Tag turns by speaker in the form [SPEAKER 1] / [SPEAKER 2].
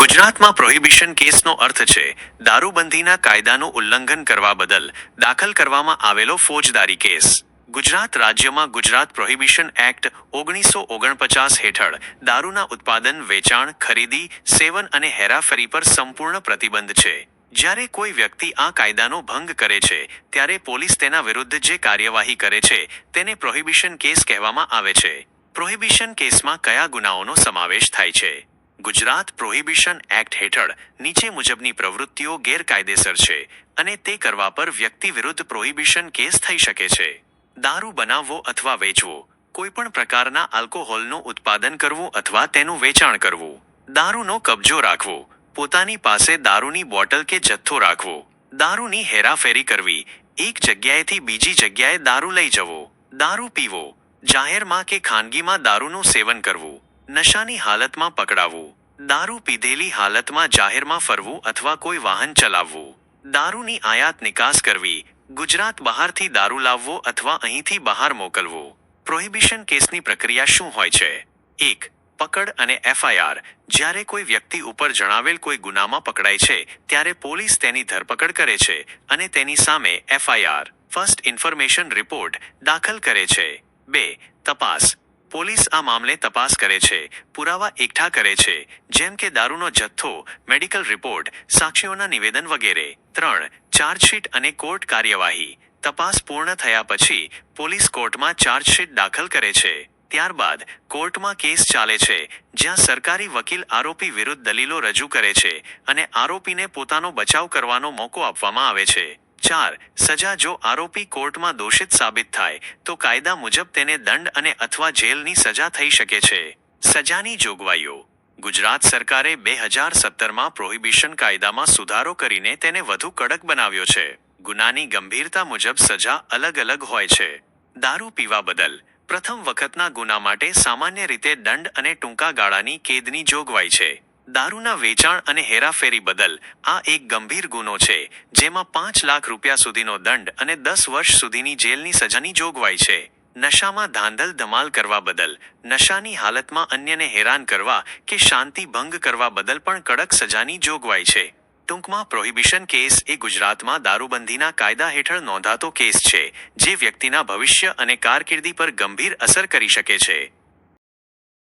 [SPEAKER 1] ગુજરાતમાં પ્રોહિબિશન કેસનો અર્થ છે દારૂબંધીના કાયદાનું ઉલ્લંઘન કરવા બદલ દાખલ કરવામાં આવેલો ફોજદારી કેસ. ગુજરાત રાજ્યમાં ગુજરાત પ્રોહિબિશન એક્ટ ઓગણીસો ઓગણપચાસ હેઠળ દારૂના ઉત્પાદન, વેચાણ, ખરીદી, સેવન અને હેરાફેરી પર સંપૂર્ણ પ્રતિબંધ છે. જ્યારે કોઈ વ્યક્તિ આ કાયદાનો ભંગ કરે છે, ત્યારે પોલીસ તેના વિરુદ્ધ જે કાર્યવાહી કરે છે, તેને પ્રોહિબિશન કેસ કહેવામાં આવે છે. પ્રોહિબિશન કેસમાં કયા ગુનાઓનો સમાવેશ થાય છે? ગુજરાત પ્રોહિબિશન એક્ટ હેઠળ નીચે મુજબની પ્રવૃત્તિઓ ગેરકાયદેસર છે અને તે કરવા પર વ્યક્તિ વિરુદ્ધ પ્રોહિબિશન કેસ થઈ શકે છે. દારૂ બનાવવો અથવા વેચવો, કોઈપણ પ્રકારના આલ્કોહોલનું ઉત્પાદન કરવું અથવા તેનું વેચાણ કરવું, દારૂનો કબજો રાખવો, પોતાની પાસે દારૂની બોટલ કે જથ્થો રાખવો, દારૂની હેરાફેરી કરવી, એક જગ્યાએથી બીજી જગ્યાએ દારૂ લઈ જવો, દારૂ પીવો, જાહેરમાં કે ખાનગીમાં દારૂનું સેવન કરવું, નશાની હાલતમાં પકડાવવું દારૂ પીધેલી હાલતમાં જાહેરમાં ફરવું અથવા કોઈ વાહન ચલાવવું. દારૂની આયાત નિકાસ કરવી, ગુજરાત બહારથી દારૂ લાવવો અથવા અહીંથી બહાર મોકલવો. પ્રોહિબિશન કેસની પ્રક્રિયા શું હોય છે? એક, પકડ અને એફઆઈઆર. જ્યારે કોઈ વ્યક્તિ ઉપર જણાવેલ કોઈ ગુનામાં પકડાય છે, ત્યારે પોલીસ તેની ધરપકડ કરે છે અને તેની સામે એફઆઈઆર, ફર્સ્ટ ઇન્ફોર્મેશન રિપોર્ટ, દાખલ કરે છે. બે, તપાસ. પોલીસ આ મામલે તપાસ કરે છે. પુરાવા એકઠા કરે છે. જેમ કે દારૂનો જથ્થો, મેડિકલ રિપોર્ટ, સાક્ષીઓના નિવેદન વગેરે. ત્રણ, ચાર્જશીટ અને કોર્ટ કાર્યવાહી. તપાસ પૂર્ણ થયા પછી પોલીસ કોર્ટમાં ચાર્જશીટ દાખલ કરે છે. ત્યારબાદ કોર્ટમાં કેસ ચાલે છે, જ્યાં સરકારી વકીલ આરોપી વિરુદ્ધ દલીલો રજૂ કરે છે અને આરોપીને પોતાનો બચાવ કરવાનો મોકો આપવામાં આવે છે. ચાર, સજા જો આરોપી કોર્ટમાં દોષિત સાબિત થાય, તો કાયદા મુજબ તેને દંડ અને અથવા જેલની સજા થઈ શકે છે. સજાની જોગવાઈઓ. ગુજરાત સરકારે બે હજાર સત્તરમાં પ્રોહિબિશન કાયદામાં સુધારો કરીને તેને વધુ કડક બનાવ્યો છે. ગુનાની ગંભીરતા મુજબ સજા અલગ અલગ હોય છે. દારૂ પીવા બદલ. પ્રથમ વખતના ગુના માટે સામાન્ય રીતે દંડ અને ટૂંકા ગાળાની કેદની જોગવાઈ છે. દારૂના વેચાણ અને હેરાફેરી બદલ આ એક ગંભીર ગુનો છે, જેમાં પાંચ લાખ રૂપિયા સુધીનો દંડ અને દસ વર્ષ સુધીની જેલની સજાની જોગવાઈ છે. નશામાં ધાંધલ ધમાલ કરવા બદલ, નશાની હાલતમાં અન્યને હેરાન કરવા કે શાંતિ ભંગ કરવા બદલ પણ કડક સજાની જોગવાઈ છે. ટૂંકમાં પ્રોહિબિશન કેસ એ ગુજરાતમાં દારૂબંધીના કાયદા હેઠળ નોંધાતો કેસ છે, જે વ્યક્તિના ભવિષ્ય અને કારકિર્દી પર ગંભીર અસર કરી શકે છે.